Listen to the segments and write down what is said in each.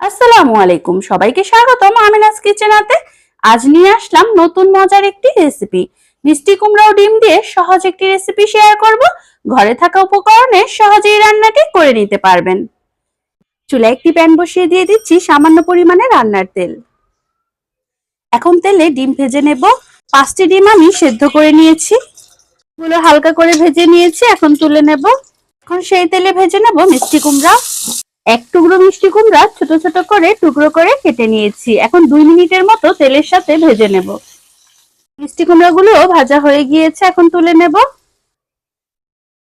আসসালামু আলাইকুম। সবাইকে স্বাগতম আমিনাস কিচেনাতে আজ নিয়ে আসলাম নতুন মজার একটি রেসিপি মিষ্টি কুমড়া ডিম দিয়ে সহজ একটি রেসিপি শেয়ার করব। ঘরে থাকা উপকরণে সহজেই রান্নাটি করে নিতে পারবেন। চুলায় একটি প্যান বসিয়ে দিয়ে দিচ্ছি সামান্য পরিমাণে রান্নার তেল। এখন তেলে ডিম ভেজে নেব। পাঁচটি ডিম আমি সেদ্ধ করে নিয়েছি। গুলো হালকা করে ভেজে নিয়েছি, এখন তুলে নেব। এখন সেই তেলে ভেজে নেব মিষ্টি কুমড়া। এক টুকরো মিষ্টি কুমড়া ছোট ছোট করে টুকরো করে কেটে নিয়েছি। এখন দুই মিনিটের মতো তেলের সাথে ভেজে নেব। মিষ্টি কুমড়া গুলো ভাজা হয়ে গিয়েছে, এখন তুলে নেব।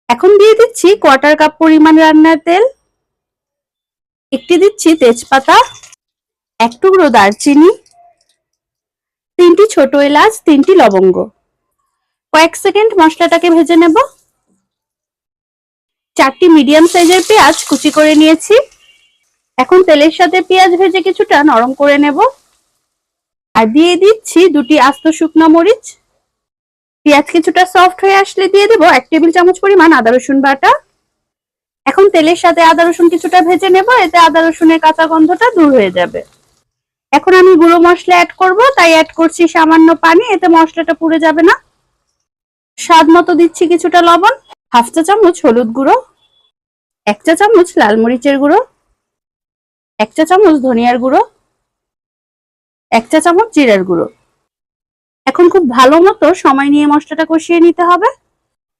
এখন দিয়ে দিচ্ছি কোয়ার্টার কাপ পরিমাণ রান্নার তেল। একটি দিচ্ছি তেজপাতা, এক টুকরো দারচিনি, তিনটি ছোট এলাচ, তিনটি লবঙ্গ। কয়েক সেকেন্ড মশলাটাকে ভেজে নেব। চারটি মিডিয়াম সাইজের পেঁয়াজ কুচি করে নিয়েছি। এখন তেলের সাথে পেঁয়াজ ভেজে কিছুটা নরম করে নেব। আর দিয়ে দিচ্ছি দুটি আস্ত শুকনো মরিচ। পেঁয়াজ কিছুটা সফট হয়ে আসলে দিয়ে দেবো এক টেবিল চামচ পরিমাণ আদা, রসুন বাটা। এখন তেলের সাথে আদা, রসুন কিছুটা ভেজে নেব, এতে আদা, রসুনের কাঁচা গন্ধটা দূর হয়ে যাবে। এখন আমি গুঁড়ো মশলা অ্যাড করব, তাই অ্যাড করছি সামান্য পানি, এতে মশলাটা পুড়ে যাবে না। স্বাদ মতো দিচ্ছি কিছুটা লবণ। হাফ চা চামচ হলুদ গুঁড়ো, এক চা চামচ লাল মরিচের গুঁড়ো, এক চা চামচ ধনিয়ার গুঁড়ো, এক চা চামচ জিরার গুঁড়ো। এখন খুব ভালো মতো সময় নিয়ে মশলাটা কষিয়ে নিতে হবে।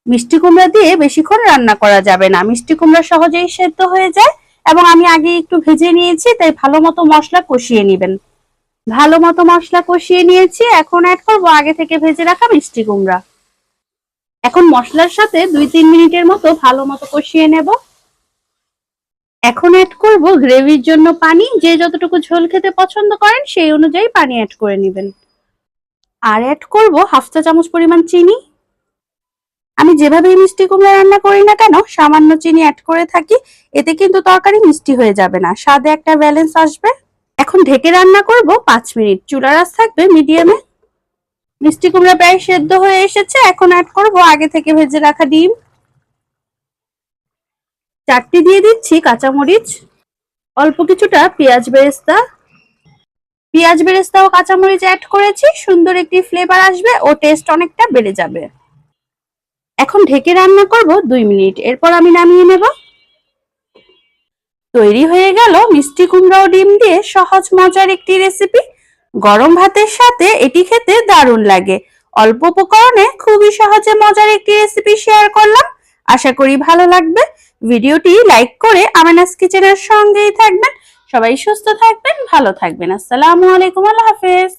মিষ্টি কুমড়া দিয়ে বেশিক্ষণ রান্না করা যাবে না। মিষ্টি কুমড়া সহজেই সেদ্ধ হয়ে যায় এবং আমি আগে একটু ভেজে নিয়েছি, তাই ভালো মতো মশলা কষিয়ে নেবেন। ভালো মতো মশলা কষিয়ে নিয়েছি, এখন অ্যাড করব আগে থেকে ভেজে রাখা মিষ্টি কুমড়া। এখন মশলার সাথে দুই তিন মিনিটের মতো ভালো মতো কষিয়ে নেব। এখন অ্যাড করব গ্রেভির জন্য পানি। যে যতটুকু ঝোল খেতে পছন্দ করেন সেই অনুযায়ী পানি অ্যাড করে নেবেন। আর অ্যাড করব হাফ চা চামচ পরিমাণ চিনি। আমি যেভাবেই মিষ্টি কুমড়া রান্না করি না কেন, সামান্য চিনি অ্যাড করে থাকি। এতে কিন্তু তরকারি মিষ্টি হয়ে যাবে না, স্বাদে একটা ব্যালেন্স আসবে। এখন ঢেকে রান্না করব পাঁচ মিনিট। চুলার আঁচ থাকবে মিডিয়ামে মিষ্টি কুমড়া প্রায় সেদ্ধ হয়ে এসেছে, এখন অ্যাড করব আগে থেকে ভেজে রাখা ডিম। চারটি দিয়ে দিচ্ছি কাঁচামরিচ, অল্প কিছুটা পেঁয়াজ বেরেস্তা। পেঁয়াজ বেরেস্তা ও কাঁচামরিচ অ্যাড করেছি, সুন্দর একটি ফ্লেভার আসবে ও টেস্ট অনেকটা বেড়ে যাবে। এখন ঢেকে রান্না করব দুই মিনিট, এরপর আমি নামিয়ে নেব। তৈরি হয়ে গেল মিষ্টি কুমড়া ও ডিম দিয়ে সহজ মজার একটি রেসিপি গরম ভাতের সাথে এটি খেতে দারুণ লাগে। অল্প উপকরণে খুবই সহজে মজার একটি রেসিপি শেয়ার করলাম। আশা করি ভালো লাগবে। ভিডিওটি লাইক করে আমেনাস কিচেনের সঙ্গেই থাকবেন। সবাই সুস্থ থাকবেন, ভালো থাকবেন। আসসালামু আলাইকুম, আল্লাহ হাফেজ।